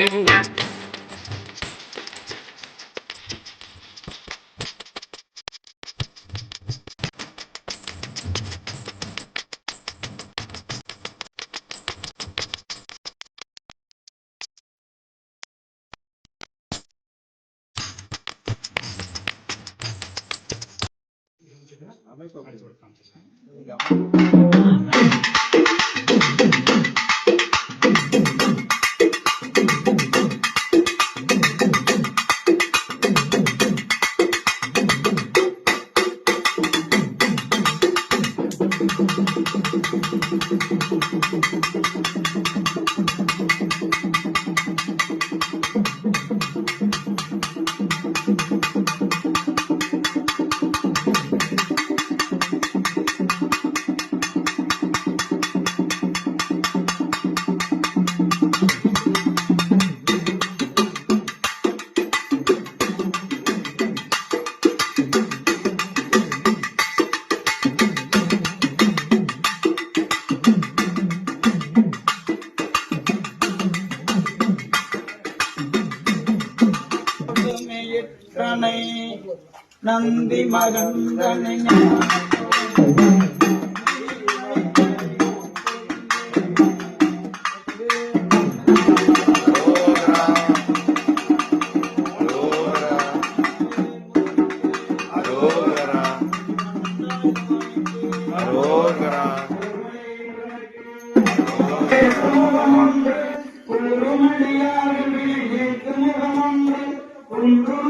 Mm-hmm. மேயிற்றனை Nandi மகந்தனை ஆதியருணாச்சலமாய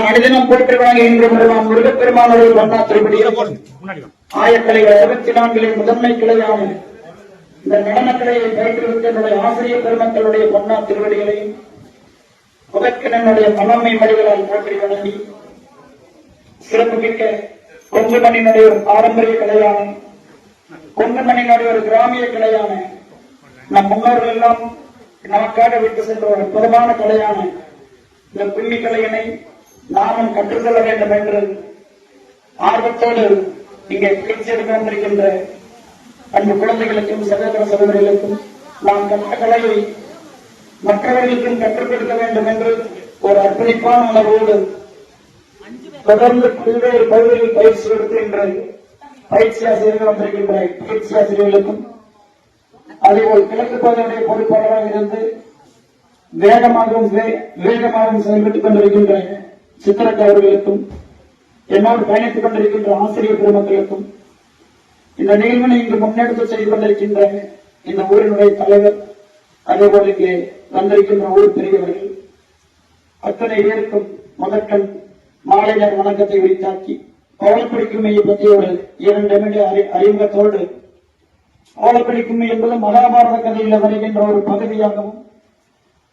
மனிதனம் போற்றி வழங்குகின்ற பெருமான் முருகப்பெருமானுடைய வண்ணா திருப்பதியில் ஆயக்கலைகள் அறுபத்தி நான்கிலே முதன்மை கிளையான இந்த நடன பயிற்றுவித்த என்னுடைய ஆசிரியர் பெருமக்களுடைய பொன்னா திருவடிகளையும் என்னுடைய மனமை மொழிகளால் போற்றி வழங்கி சிறப்புமிக்க கொங்குமணியினுடைய ஒரு பாரம்பரிய கலையான கொங்குமணியினுடைய ஒரு கிராமிய கலையான நம் முன்னோர்கள் எல்லாம் நமக்காக விட்டு சென்ற ஒரு அற்புதமான கலையான இந்த கும்மி கலையினை நாமும் கற்றுக்கொள்ள வேண்டும் என்று ஆர்வத்தோடு இங்கே பேச்சு எடுத்து அன்பு குழந்தைகளுக்கும் சகோதர சகோதரிகளுக்கும் நாம் கற்ற கலையை மற்றவர்களுக்கும் கற்றுக் கொடுக்க வேண்டும் என்று ஒரு அர்ப்பணிப்பான உணர்வோடு தொடர்ந்து பல்வேறு பகுதிகளில் பயிற்சி எடுக்கின்ற பயிற்சி ஆசிரியர்கள் வந்திருக்கின்ற பயிற்சி ஆசிரியர்களுக்கும் அதேபோல் கிழக்கு பகுதியுடைய பொறுப்பாளராக இருந்து வேகமாகவும் வே- வேகமாகவும் செயல்பட்டுக் கொண்டிருக்கின்ற சித்திரக்க அவர்களுக்கும் என்னோடு பயணித்துக் கொண்டிருக்கின்ற ஆசிரியர் பெருமக்களுக்கும் இந்த நிகழ்வினை இங்கு முன்னெடுத்து செய்து கொண்டிருக்கின்ற இந்த ஊரினுடைய தலைவர் அதேபோல் இங்கே வந்திருக்கின்ற ஊர் பெரியவர்கள் அத்தனை பேருக்கும் முதற்கண் மாலை நேர வணக்கத்தை உரித்தாக்கி பவளப்பிடிக்குமையை பற்றி ஒரு இரண்டு நிமிட அறி- அறிமுகத்தோடு பவளப்பிடிக்குமை என்பது மகாபாரத கதையில் வருகின்ற ஒரு பகுதியாகவும்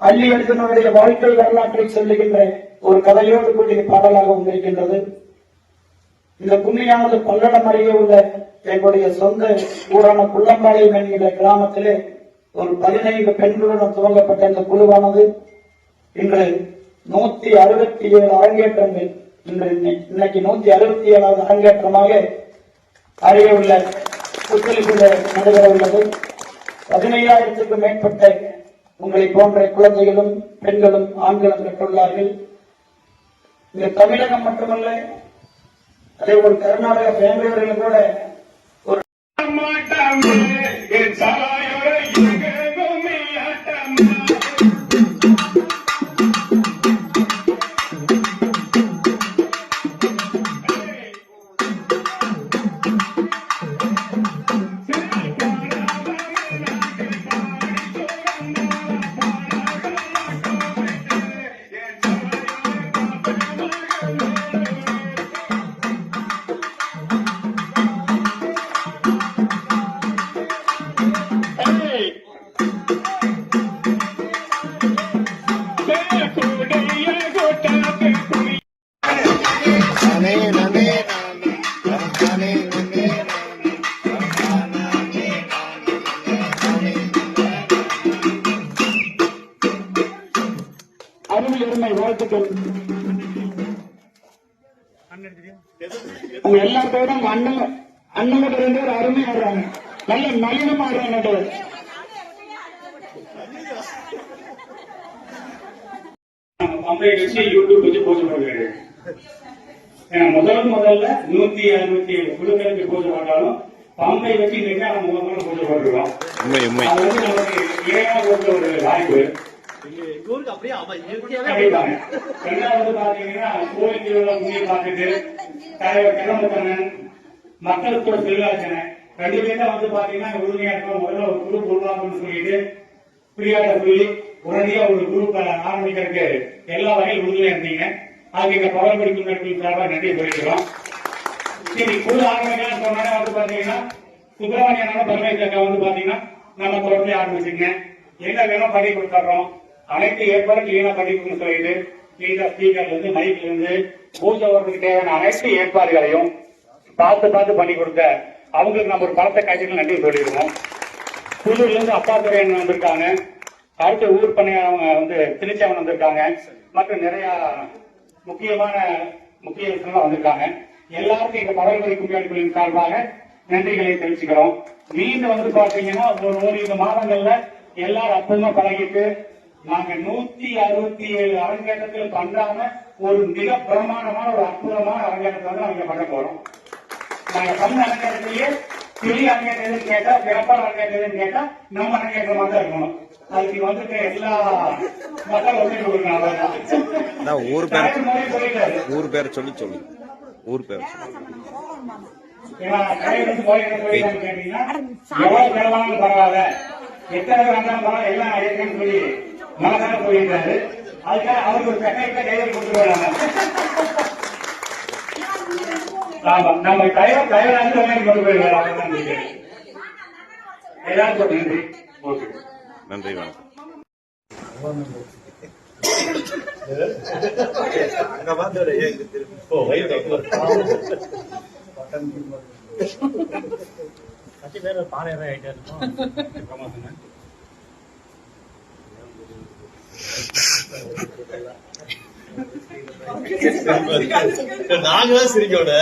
அள்ளி அர்ஜுனனுடைய வாழ்க்கை வரலாற்றை சொல்லுகின்ற ஒரு கதையோடு கூடிய பாடலாகவும் இருக்கின்றது. இந்த புண்ணியானது பல்லடம் அருகே உள்ள எங்களுடைய சொந்த ஊரான குள்ளம்பாளையம் என்கிற கிராமத்திலே ஒரு பதினைந்து பெண்களுடன் துவங்கப்பட்ட இந்த குழுவானது இன்று நூத்தி அறுபத்தி ஏழு அரங்கேற்றங்கள் இன்று இன்னைக்கு நூத்தி அறுபத்தி ஏழாவது அரங்கேற்றமாக அருகே உள்ள புத்தளிப்புல நடைபெற உள்ளது. பதினையாயிரத்துக்கும் மேற்பட்ட உங்களை போன்ற குழந்தைகளும் பெண்களும் ஆண்களும் பெற்றுள்ளார்கள். இந்த தமிழகம் மட்டுமல்ல அதே ஒரு கர்நாடக பெங்களூரில் கூட ஒரு வாழ்த்துக்கள். உங்க எல்லாத்தோட உங்க அண்ணன் அண்ணன் ரெண்டு பேரும் அருமையா ஆடுறாங்க நல்ல நளினமா ஆடுறாங்க பேரும். பம்பை வச்சு யூடியூப் வச்சு பூஜை போடுறாரு. ஏன்னா முதல் முதல்ல நூத்தி அறுபத்தி ஏழு குழுக்களுக்கு பூஜை போட்டாலும் பம்பை வச்சு இன்னைக்கு நம்ம முதல் முதல்ல பூஜை உண்மை அது வந்து நமக்கு ஏழாவது ஒரு வாய்ப்பு. ஊருக்கு அப்படியே ஆமா இயற்கையாவே கண்டிப்பாங்க. ரெண்டாவது பாத்தீங்கன்னா கோயில் திருவிழா முடிய பார்த்துட்டு தலைவர் கிளம்புத்தனன் மக்களுக்கு ஒரு செல்வாச்சனை ரெண்டு தான் வந்து பாத்தீங்கன்னா உறுதியா இருக்கோம் முதல்ல ஒரு குரூப் உருவாக்கணும்னு சொல்லிட்டு பிரியாட்ட சொல்லி உடனடியா ஒரு குரூப் ஆரம்பிக்கிறதுக்கு எல்லா வகையும் உறுதியா இருந்தீங்க. அதுக்கு எங்க பவர் படிக்கும் நட்பின் சார்பாக நன்றி தெரிவிக்கிறோம். சரி குழு ஆரம்பிக்கலாம் சொன்னோன்னே வந்து பாத்தீங்கன்னா சுப்பிரமணியனான பரமேஸ்வரன் வந்து பாத்தீங்கன்னா நம்ம தொடர்ந்து ஆரம்பிச்சுங்க என்ன வேணும் பண்ணி கொடுத்துறோம் அனைத்து ஏற்பாடும் கிளீனா பண்ணி சொல்லிட்டு கிளீனா ஸ்பீக்கர்ல இருந்து மைக்ல இருந்து பூஜை வரதுக்கு தேவையான அனைத்து ஏற்பாடுகளையும் பார்த்து பார்த்து பண்ணி கொடுத்த அவங்களுக்கு நம்ம ஒரு பலத்த காட்சிகள் நன்றி சொல்லிடுவோம். புதூர்ல இருந்து அப்பா துறையன் வந்திருக்காங்க. அடுத்த ஊர் பணியாளவங்க வந்து திருச்சியாவன் வந்திருக்காங்க. மற்றும் நிறைய முக்கியமான முக்கிய விஷயங்கள் வந்திருக்காங்க. எல்லாருக்கும் இந்த பதவிமுறை கும்பியாளிகளின் சார்பாக நன்றிகளை தெரிவிச்சுக்கிறோம். மீண்டும் வந்து பாத்தீங்கன்னா ஒரு ஓரிரு மாதங்கள்ல எல்லாரும் அற்புதமா பழகிட்டு நாங்க நூத்தி அறுபத்தி ஏழு அரங்கேற்றத்தில் பண்ணாம ஒரு மிக பிரமாண்டமான ஒரு அற்புதமான அரங்கேற்றத்தை வந்து நாங்க பண்ண போறோம். நாங்க பண்ண அரங்கேற்றத்திலேயே பெரிய அரங்கேற்றம் கேட்டா சிறப்பான அரங்கேற்றம் கேட்டா நம்ம அரங்கேற்றமா தான் இருக்கணும். அதுக்கு வந்துட்டு எல்லா மக்கள் வந்து கொடுக்கணும் ஊர் பேர். ஊர் பேர் சொல்லி சொல்லு. ஊர் பேர் எவ்வளவு பரவாயில்ல. எத்தனை பேர் வந்தாலும் பரவாயில்ல எல்லாம் சொல்லி மனசார சொல்லிட்டாரு அதுக்காக அவருக்கு ஒரு செகண்ட் டைவர் கொடுத்துருவாங்க ஆமா நம்ம தலைவர் தலைவர் வந்து உடனே கொண்டு நினைக்கிறேன். எல்லாருக்கும் நன்றி ஓகே. நன்றி வணக்கம். கட்சி பேர் பானை ஏதாவது ஆயிட்டே இருக்கும்? நாங்களாம் சிரிக்கோட